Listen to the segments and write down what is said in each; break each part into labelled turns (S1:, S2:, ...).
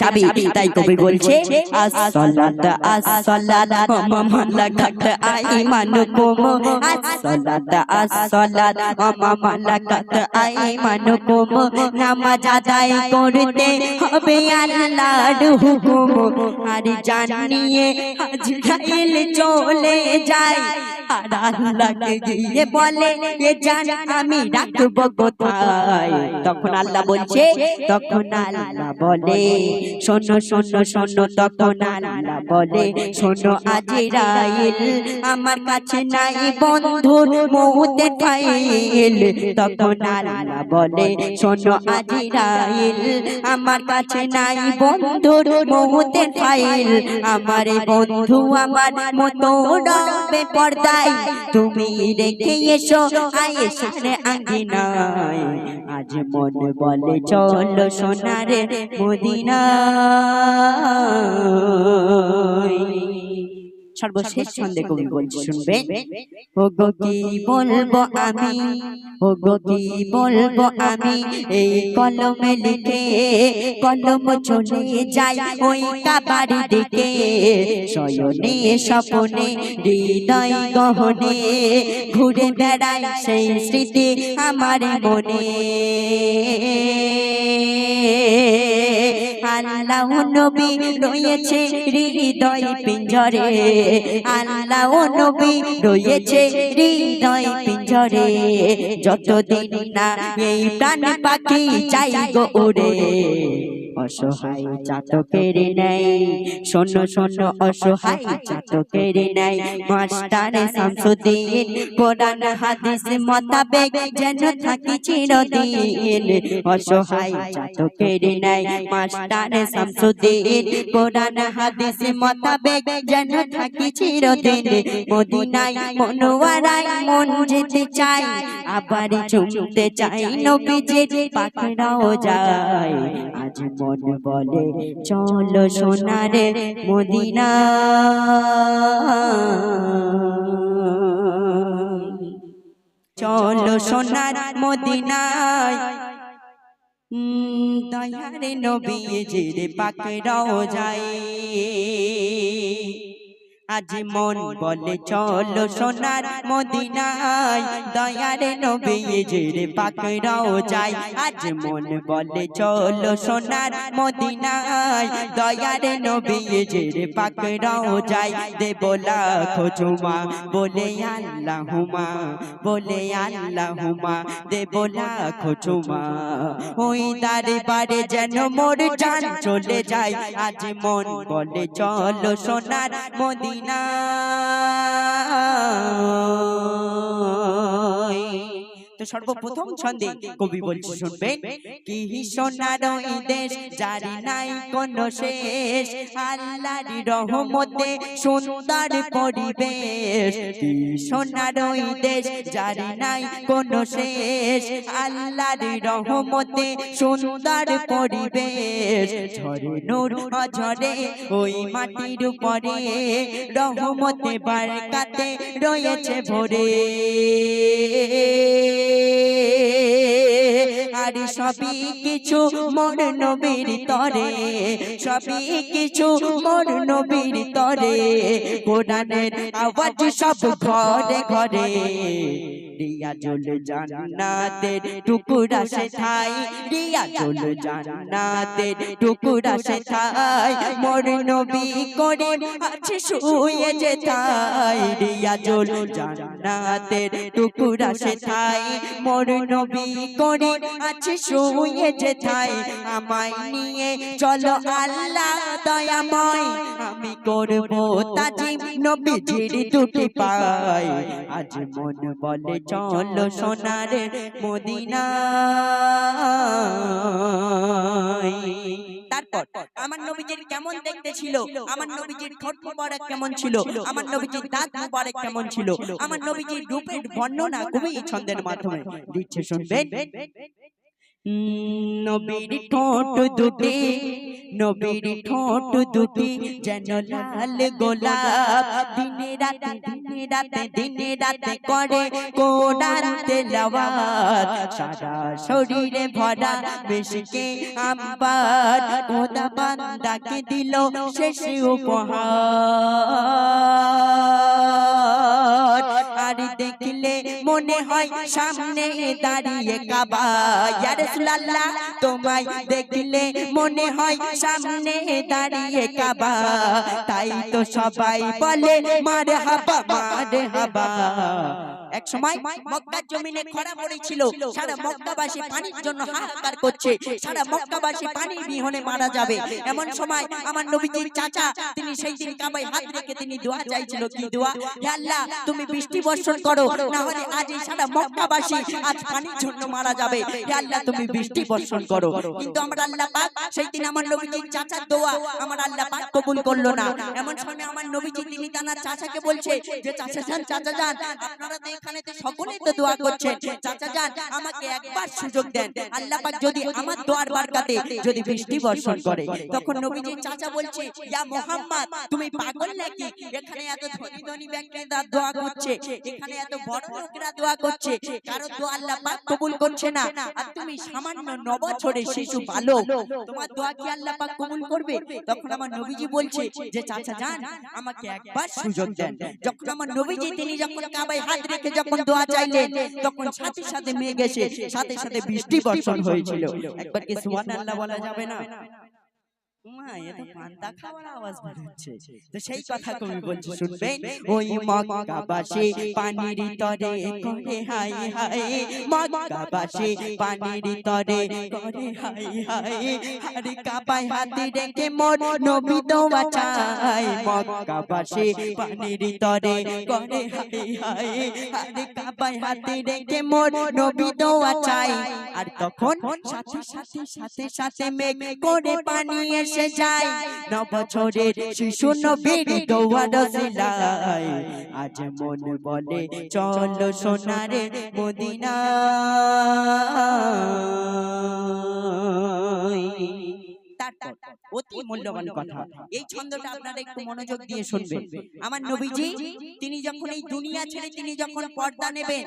S1: চাবি তাই কবি বলছে আসসালাত আসসালাত আসসালাত আসসালাত নামাজ আদায় করতে হবে আল্লাহর হুকুম। আর জানিয়ে আজরাইল চলে যায়। আর আল্লাহকে গিয়ে বলে এ জান আমি রাখব কোথায়? তখন আল্লাহ বলছে তখন আল্লাহ বলে শোনো শোনো শোনো, তখন আল্লাহ বলে, শোনো আজিরাইল, আমার কাছে নাই বন্ধুর মৌতে ফাইল। তখন আল্লাহ বলে, শোনো আজিরাইল, আমার কাছে নাই বন্ধুর মৌতে ফাইল। আমার বন্ধু আমার মতো রবে পর্দায়, তুমি রেখে এসো আয়েশার আঙ্গিনায় আজ মন বলে, চলো সোনারে মদিনায়। সর্বশেষ ছন্দে কবি বলছি শুনবে? ও গো কি বলব আমি? ও গো কি বলব আমি? এই কলমে লিখে কলম চলে যায় ওই দিকে। শয়নে স্বপনে হৃদয় গহনে ঘুরে বেড়াই সেই স্মৃতি আমার মনে। আল্লাহ নবী রয়েছে হৃদয় পিঞ্জরে। আল্লাহ নবী রয়েছে হৃদয় পিঞ্জরে। যতদিন না এই প্রাণ পাখি চাই গো ওরে। অসহায় চাতকের নেই শোনো শোনো অসহায় চাতকের নেই মাস্টার শামসুদ্দিন কোরআন হাদিস মোতাবেক যেন থাকি চিরদিন। অসহায় চাতকের নেই মাস্টার শামসুদ্দিন কোরআন হাদিস মোতাবেক যেন থাকি চিরদিন। মদিনায় মনোয়ারায় মন যেতে চাই, আবার চুমতে চাই, নবীজির পাখড়াও যায়। আজ মন বলে, চলো সোনারে মদিনা। চলো সোনার মদিনায়। দয়ারে নবীজির পাখড়াও যায়। আজ মন বলে চলো সোনার মদিনায়। দয়ারে নবী নবীজির পাকড়াও যায়। আজ মন বলে চলো সোনার মদিনায়। দয়ারে নবী নবীজির পাকড়াও যায়। দেবলা খোঁজুমা বলে আল্লাহুমা বলে আল্লাহুমা দেবলা খোঁজুমা ওই দারে বারে যেন মোর জান চলে যায়। আজ মন বলে চলো সোনার মদিনা মদিনা তো সর্বপ্রথম ছন্দে কবি বলছে শুনবেন কি সোনার ওই দেশ জারি নাই কোন শেষ। আল্লাহর রহমতে সুন্দর পরিবেশ। কি সোনার ওই দেশ জারি নাই কোন শেষ। আল্লাহর রহমতে সুন্দর পরিবেশ। ঝরে নূর অঝরে ওই মাটির উপরে রহমতে বারকাতে রয়েছে ভরে। আর সবই কিছু মোর নবীর তরে। সবই কিছু মোর নবীর তরে। কোরআনের আওয়াজ সব ঘরে ঘরে। রিয়া জল জান্নাতের টুকুরা সে ঠাই রিয়া জল জান্নাতের টুকুরা সে ঠাই মোর নবী করে আছে শুয়ে যে ঠাই রিয়া জল জান্নাতের টুকুরা সে ঠাই মোর নবী করে আছে শুয়ে যে ঠাই আমায় নিয়ে চলো আল্লাহ দয়াময়। আমি করব তাজিম নবীজির দুটি পাই আজ মন বলে চলো সোনার মদিনা তারপর আমার নবীজির কেমন দেখতে ছিল? আমার নবীজির ঠোঁট মুবারক কেমন ছিল? আমার নবীজির দাঁত কেমন ছিল? আমার নবীজির রূপের বর্ণনা কবি এই ছন্দের মাধ্যমে। দিচ্ছে শুনবেন? নবীর ঠোঁট দুটি, নবীর ঠোঁট দুটি, যেন লাল গোলাপ। দিনে রাতে দিনে রাতে দিনে রাতে করে কোরআন তেলাওয়াত। সারা শরীরে ভরা বেশকে আম্বার খোদা বান্দাকে দিল শেষ উপহার। আর দেখলে মনে হয় সামনে দাঁড়িয়ে কাবা। তোমায় দেখলে মনে হয় সামনে দাঁড়িয়ে কাবা। তাই তো সবাই বলে মারে হাবা মারে হাবা এক সময় মক্কার জমিনে খরা পড়েছিল। সারা মক্কাবাসী পানির জন্য হাহাকার করছে। সারা মক্কাবাসী পানি বিহনে মারা যাবে। এমন সময় আমার নবীজির চাচা, তিনি সেই দিন কাবায় হাত রেখে তিনি দোয়া চাইছিল। কি দোয়া? হে আল্লাহ, তুমি বৃষ্টি বর্ষণ করো না হলে আজ এই সারা মক্কাবাসী আজ পানির জন্য মারা যাবে। হে আল্লাহ, তুমি বৃষ্টি বর্ষণ করো। কিন্তু আমার আল্লাহ পাক সেই দিন আমার নবীজির চাচার দোয়া আমার আল্লাহ পাক কবুল করল না। এমন সময় আমার নবীজি, তিনি তার চাচাকে বলছে যে, চাচা যান চাচা যান। আপনারা এখানে তো সকলেই তো দোয়া করছেন। চাচা যান আমাকে একবার সুযোগ দেন। আল্লাহ পাক যদি আমার দোয়ার বারকাতে যদি বৃষ্টি বর্ষণ করে তখন নবীজির চাচা বলছে ইয়া মোহাম্মদ তুমি পাগল নাকি? এখানে এত ধনী ধনী ব্যক্তিরা দোয়া করছে এখানে এত বড় লোকেরা দোয়া করছে কারও দোয়া আল্লাহ পাক কবুল করছে না। আর তুমি সামান্য ন বছরের শিশু বালক তোমার দোয়া কি আল্লাহ পাক কবুল করবে? তখন আমার নবীজি বলছে যে চাচা যান আমাকে একবার সুযোগ দেন যখন আমার নবীজি তিনি যখন কাবায় হাত রেখে যখন দোয়া চাইলেন তখন সাথে সাথে মেয়ে গেছে সাথে সাথে বৃষ্টি বর্ষণ হয়েছিল। একবার কি সুবহানাল্লাহ বলা যাবে না? তো পান্তা খাওয়ার আওয়াজ বেরোচ্ছে তো সেই কথা কবি বলছে শুনবেন? ওই মক্কাবাসী পানির তরে করে হাই হাই মক্কাবাসী পানির তরে করে হাই হাই আর কাবায় হাতে রেখে মোর নবী দোয়া চাই। মক্কাবাসী পানির তরে করে হাই হাই আর কাবায় হাতে রেখে মোর নবী দোয়া চাই। আর তখন সাথে সাথে সাথে সাথে মেঘ করে পানি এসে যায়। ন বছরের শিশু নবীর দোয়ার সিলাই আজ মন বলে চলো সোনারে মদিনা তারপর অতি মূল্যবান কথা। এই ছন্দটা আপনারা একটু মনোযোগ দিয়ে শুনবেন। আমার নবীজি তিনি যখন এই দুনিয়া ছেড়ে তিনি যখন পর্দা নেবেন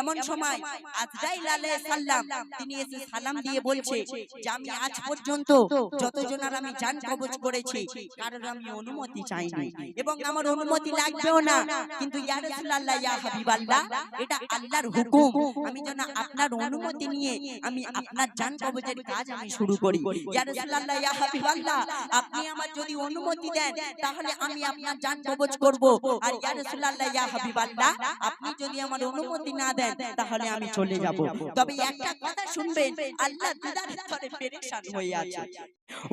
S1: এমন সময় আজরাইল আলাইহিস সালাম তিনি এসে সালাম দিয়ে বলছে যে আমি আজ পর্যন্ত যতজনের আমি জান কবজ করেছি কারোর আমি অনুমতি চাইনি এবং আমার অনুমতি লাগবেও না। কিন্তু ইয়া রাসূলুল্লাহ ইয়া হাবিবাল্লাহ এটা আল্লাহর হুকুম। আমি যেন আপনার অনুমতি নিয়ে আমি আপনার জান কবজের কাজ আমি শুরু করি ইয়া রাসূলুল্লাহ ইয়া হাবিবাল্লাহ আপনি আমার যদি অনুমতি দেন তাহলে আমি আপনার জান কবজ করব। আর ইয়া রাসূলুল্লাহ ইয়া হাবিবাল্লাহ আপনি যদি আমার অনুমতি না দেন তাহলে আমি চলে যাব। তবে একটা কথা শুনবেন আল্লাহ দিদার স্তরে পেরেশান হয়ে আছে।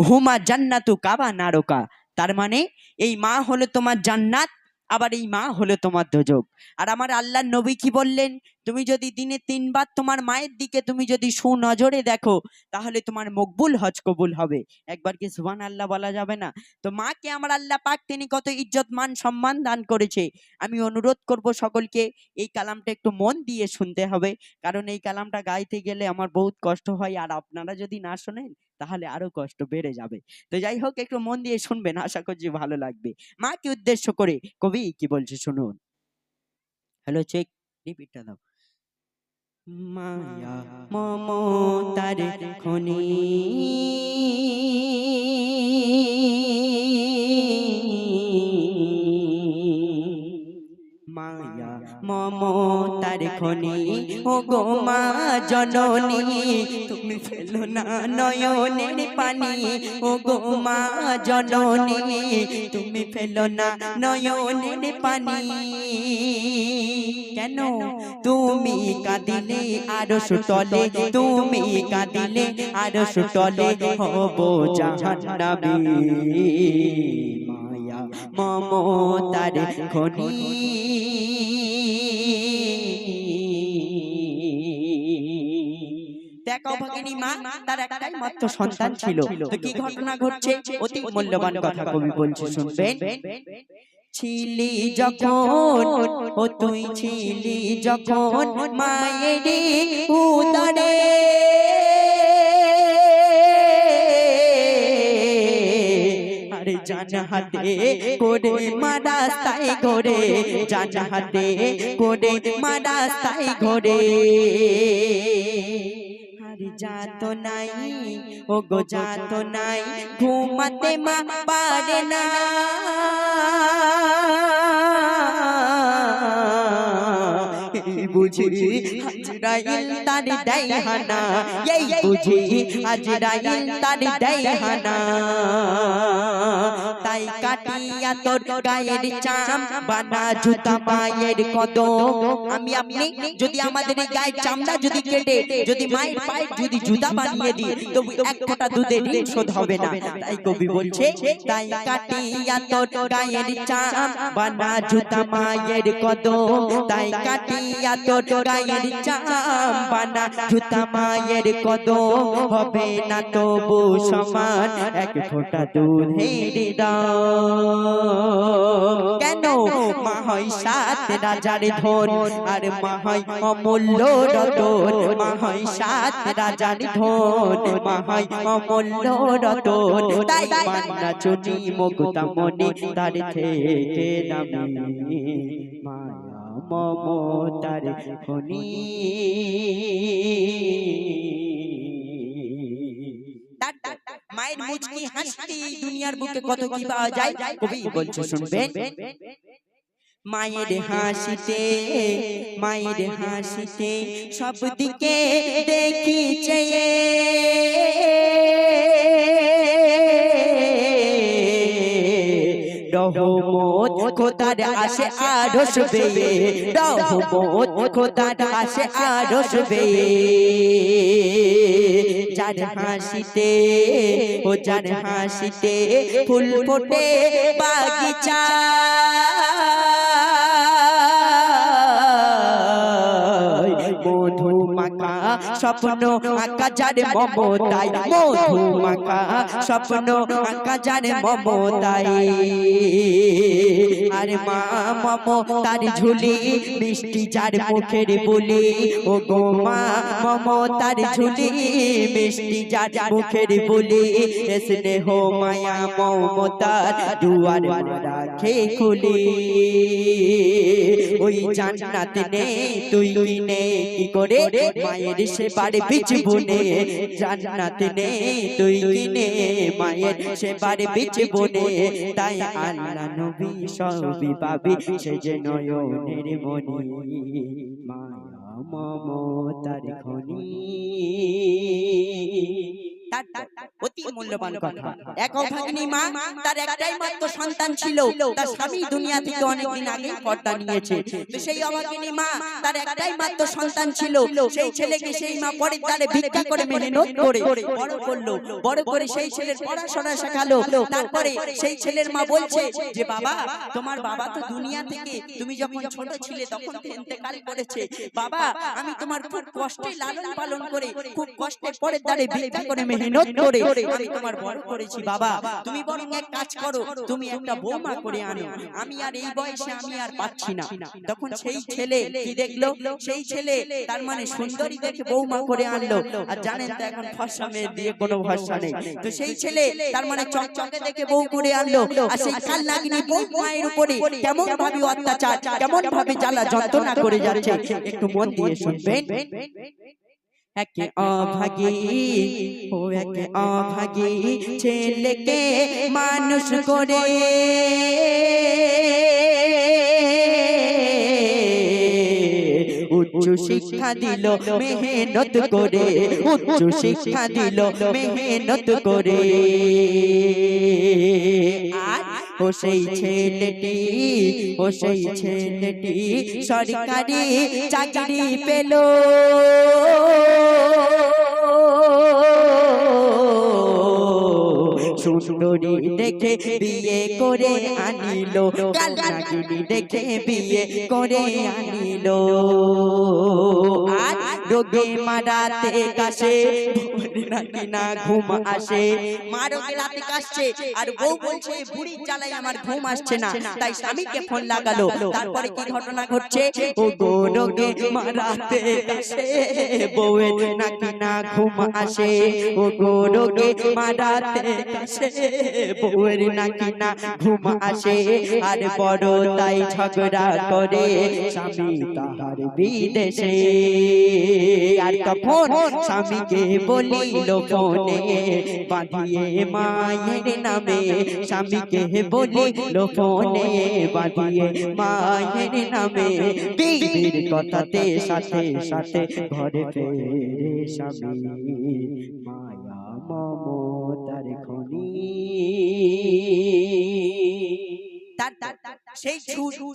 S1: হুমা জান্নাতু কাবা নারকা তার মানে এই মা হলো তোমার জান্নাত আবার এই মা হলো তোমার দোজক। আর আমার আল্লাহর নবী কি বললেন? তুমি যদি দিনে তিনবার তোমার মায়ের দিকে তুমি যদি সুনজরে দেখো, তাহলে তোমার মকবুল হজ কবুল হবে। একবার কি সুবহান আল্লাহ বলা যাবে না? তো মাকে আমার আল্লাহ পাক তিনি কত ইজ্জত, মান, সম্মান দান করেছে। আমি অনুরোধ করব সকলকে, এই কালামটা একটু মন দিয়ে শুনতে হবে। কারণ এই কালামটা গাইতে গেলে আমার বহুত কষ্ট হয়। আর আপনারা যদি না শোনেন তাহলে আরও কষ্ট বেড়ে যাবে। তো যাই হোক, একটু মন দিয়ে শুনবেন, আশা করছি ভালো লাগবে। মাকে উদ্দেশ্য করে, কবি কি বলছে শুনুন। হ্যালো চেক রিপিটটা দাও। মায়া মমতার খনি। মায়া মমতার খনি। ও গো মা জননী, তুমি ফেলো না নয়নের পানি। ও গো জননী, তুমি ফেলো না নয়নের পানি। কেন? তুমি কাঁদিলে আরও সুতলে তুমি কাঁদিলে আরও সুতলে হব জাহান্নাবী মায়া। মমতার খনি। সন্তান ছিল। কি ঘটনা ঘটছে? অতি মূল্যবান কথা কবি বলছে শুনবেন? ছিলি যখন ও তুই ছিলি যখন মায়ের উদরে। আরে জানাহাতে করে মারাস্তায় ঘরে। জানাহাতে করে মারাস্তায় ঘরে। যাত নাই ও গো যাত নাই ঘুমাতে মা পারে না বুঝি হাজরাইল তার দাইহানা এই বুঝি হাজরাইল তার দাইহানা তাই কাটিয়া তোর গায়ের চাম বানা জুতা মায়ের কদম। আমি আপনি যদি আমাদের এই গায়ের চামড়া যদি কেটে যদি মায়ের পায়ে যদি জুতা বানিয়ে দিই তবু এক ফোঁটা দুধে ঋণ শোধ হবে না। তাই কবি বলছে তাই কাটিয়া তোর গায়ের চাম বানা জুতা মায়ের কদম। তাই কাটিয়া তোর গায়ের চাম বানা জুতা মায়ের কদম হবে না তবু সমান এক ফোঁটা দুধের কেন মা হয় সাত রাজার ধন, আর মা হয় অমূল্য রতন মা হয় সাত রাজার ধন মা হয় অমূল্য রতন, তাই মান্না চুনি মুক্তা মনে তার থেকে দামি মায়া মমতার খনি মায়ের মুচকি হাসি দুনিয়ার বুকে কত কি পাওয়া যায়? কবি বলছে শুনবেন। মায়ের হাসিতে মায়ের হাসিতে সব দিকে দেখি চেয়ে রহমত খোদার আসে আরশ বেয়ে রহমত খোদার আসে আরশ বেয়ে যার হাসিতে ও যার হাসিতে ফুল ফোটে বাগিচা। মধু স্বপ্ন আঁকা যার মমতাই। মধু মাখা স্বপ্ন আঁকা যার মমতাই। আরে মা মম, তার ঝুলি মিষ্টি যার মুখের বলি। ও গো মা মম, তার ঝুলি মিষ্টি যার মুখের বলি। স্নেহ মায়া মমতার দুয়ার রাখে খুলি। ওই জান্নাত নে তুই কিনে, কি করে? মায়ের সেবার বীজ বনে জান্নাত নেই তুই কিনে মায়ের সে বাড়ি বীজ বনে তাই আল্লাহ নবী সবই পাবি সে যে নয়নের মনি মায়া মমতার খনি। অতি মূল্যবান কথা। এক অভাগিনী মা তার একটাই মাত্র সন্তান ছিল তার স্বামী দুনিয়া থেকে অনেকদিন আগে পর্দা নিয়েছে। তো সেই অভাগিনী মা তার একটাই মাত্র সন্তান ছিল সেই ছেলেকে সেই মা পরে তারে ভিক্ষা করে মেহনত করে বড় করল বড় করে সেই ছেলের পড়াশোনা শেখালো তারপরে সেই ছেলের মা বলছে যে বাবা তোমার বাবা তো দুনিয়া থেকে তুমি যখন ছোট ছিলে তখন ইন্তেকাল করেছে। বাবা আমি তোমার খুব কষ্টে লালন পালন করে খুব কষ্টে পরে তারে ভিক্ষা করে মেহনত করে আমি তোমার বড় করেছি বাবা। তুমি বরং এক কাজ করো তুমি একটা বৌমা করে আনো। আমি আর এই বয়সে আমি আর পাচ্ছি না। তখন সেই ছেলে কি দেখল? সেই ছেলে তার মানে সুন্দরী দেখে বৌমা করে আনলো। আর জানেন তো এখন ফর্সা মেয়ে দিয়ে কোনো ভরসা নেই। তো সেই ছেলে তার মানে চকচকে দেখে বউ করে আনলো। আর সেই কাল নাগিনী বউ মায়ের উপরে কেমন ভাবে অত্যাচার কেমন ভাবে জ্বালা যন্ত্রণা করে যাচ্ছে? একটু মন দিয়ে শুনবেন একে অভাগী ও একে অভাগী ছেলেকে মানুষ করে। উচ্চ শিক্ষা দিল মেহনত করে। উচ্চ শিক্ষা দিল মেহনত করে। ও সেই ছেলেটি, ও সেই ছেলেটি সরকারি চাকরি পেল। সুন্দরী দেখে বিয়ে করে আনিল কালাগিনী দেখে বিয়ে করে আনিল। আর রোগে মারাতে নাকি না ঘুম আসে? মা রাতে কাশছে? আর বউ বলছে, বুড়ি আমার ঘুম আসছে না। তাই স্বামীকে ফোন লাগালো। তারপরে কি ঘটনা ঘটছে? ও গো মারাতে নাকি না ঘুম আসে? ও গো রোগে, মারাতে কাশে, বউয়ের নাকি না ঘুম আসে? আর বড় তাই ঝগড়া করে, স্বামী তাহার বিদেশে। আর তখন স্বামীকে বলিল, ফোনে বাঁধিয়ে মায়ের নামে। স্বামীকে বলিল, ফোনে বাঁধিয়ে মায়ের নামে। বিবির কথাতে সাথে সাথে ঘরে ফেরে স্বামী মায়া মমতার খনি। তার তার তার সেই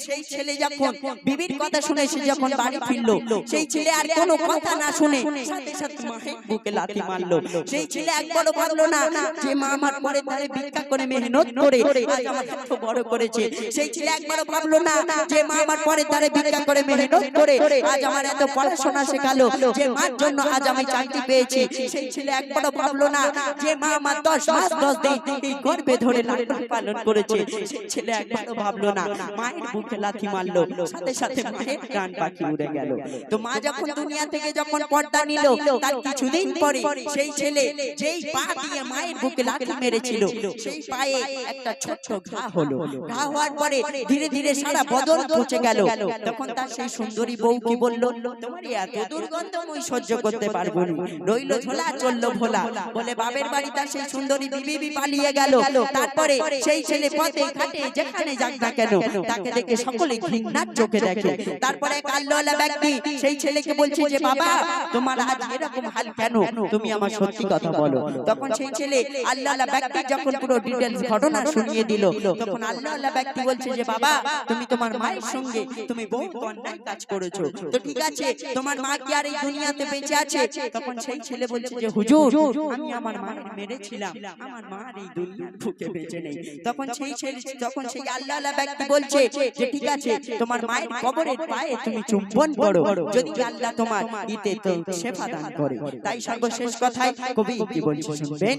S1: সেই ছেলে যখন বিবির কথা শুনে সে যখন বাড়ি ফিরলো সেই ছেলে আর কোনো কথা না শুনে সাথে সাথে মায়ের বুকে লাথি মারলো। সেই ছেলে একবারও ভাবলো না যে মা আমার পরে ধারে ভিক্ষা করে মেহনত করে আজ আমার এত বড় করেছে। সেই ছেলে একবারও ভাবলো না যে মা আমার পরে ধারে ভিক্ষা করে মেহনত করে। আজ আমার এত পড়াশোনা শেখালো যে মার জন্য আজ আমি চাকরি পেয়েছি। সেই ছেলে একবারও ভাবলো না যে মা আমার দশ মাস দশ দিন এই গর্ভে ধরে লালন পালন করেছে সেই ছেলে একবারও ভাবলো না মায়ের বুকে লাথি মারলো সাথে সাথে মায়ের পাখি উড়ে গেল। তো মা যখন দুনিয়া থেকে যখন পর্দা নিল তার কিছুদিন পরে সেই ছেলে যেই পা দিয়ে মায়ের বুকে লাথি মেরেছিল সেই পায়ে একটা ছোট্ট ঘা হলো। ঘা হওয়ার পরে ধীরে ধীরে সারা বদন পচে গেল। তখন তার সেই সুন্দরী বউ কি বলল তোমার এত দুর্গন্ধ মুই সহ্য করতে পারব না। রইল ঝোলা চলল ভোলা। বলে বাবের বাড়ি তার সেই সুন্দরী বিবি পালিয়ে গেল তারপরে সেই ছেলে পথে ঘাটে যেখানে যাক না কেন তাকে দেখে সকলে ঘৃণার চোখে দেখে। তারপরে এক আল্লাহওয়ালা ব্যক্তি সেই ছেলেকে বলছে যে বাবা তোমার আজ এরকম হাল কেন? তুমি আমার সত্যি কথা বলো। তখন সেই ছেলে আল্লাহওয়ালা ব্যক্তি যখন পুরো ডিটেলস ঘটনা শুনিয়ে দিল তখন আল্লাহওয়ালা ব্যক্তি বলছে যে বাবা তুমি তোমার মায়ের সঙ্গে তুমি বহু অন্যায় কাজ করেছ। তো ঠিক আছে তোমার মা কি আর এই দুনিয়াতে বেঁচে আছে? তখন সেই ছেলে বলছে যে হুজুর আমি আমার মায়ের মেরেছিলাম আমার মা এই দুনিয়ার বুকে বেঁচে নেই তখন সেই ছেলে তখন সেই আল্লাহওয়ালা ব্যক্তি বলছে যে ঠিক আছে তোমার মায়ের কবরের পায়ে তুমি চুম্বন করো। যদি আল্লাহ তোমার ইতে তো সেবা দান করে। তাই সর্বশেষ কথায় কবি কি বলছে শুনবেন?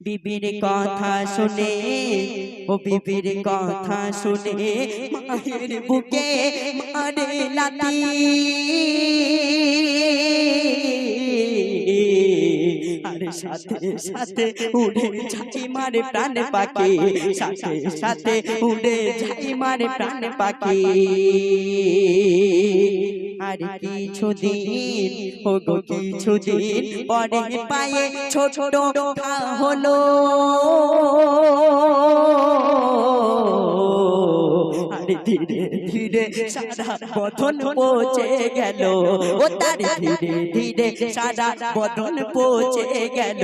S1: বিবির কথা শুনে ও বিবির কথা শুনে মায়ের বুকে মারে লাতি আরে সাথে সাথে উড়ে ঝাঁকি মারে প্রাণ পাখি। সাথে সাথে উড়ে ঝাঁকি মারে প্রাণ পাখি। আর কিছুদিন ও গো কিছুদিন পরে পায়ে ছোট হলো। ধীরে ধীরে সারা বদন পচে গেল। ও তার ধীরে ধীরে সারা বদন পচে গেল।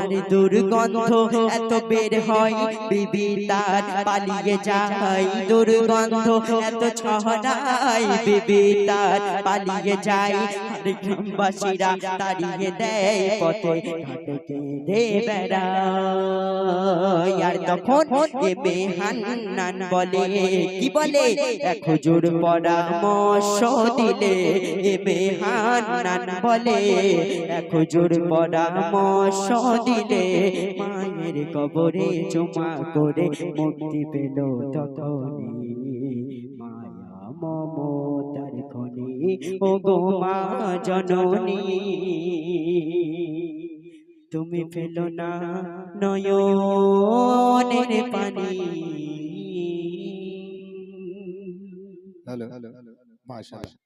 S1: আর দুর্গন্ধ এত বের হয়, বিবি তার পালিয়ে যায়। দুর্গন্ধ এত ছড়ায়, বিবি তার পালিয়ে যায়। আর গ্রামবাসীরা তাড়িয়ে দেয়, পথে ঘাটে আর তখন এ বেহান্নান বলে কি বলে? এক হুজুর পরামর্শ দিলে এ বেহান্নান বলে এক হুজুর পরামর্শ দিলে মায়ের কবরে জমা করে মুক্তি পেল তখনই। মায়া মমতার খনি ও গো মা জননী তুমি ফেল না নয়নের পানি।
S2: হ্যালো মাশাআল্লাহ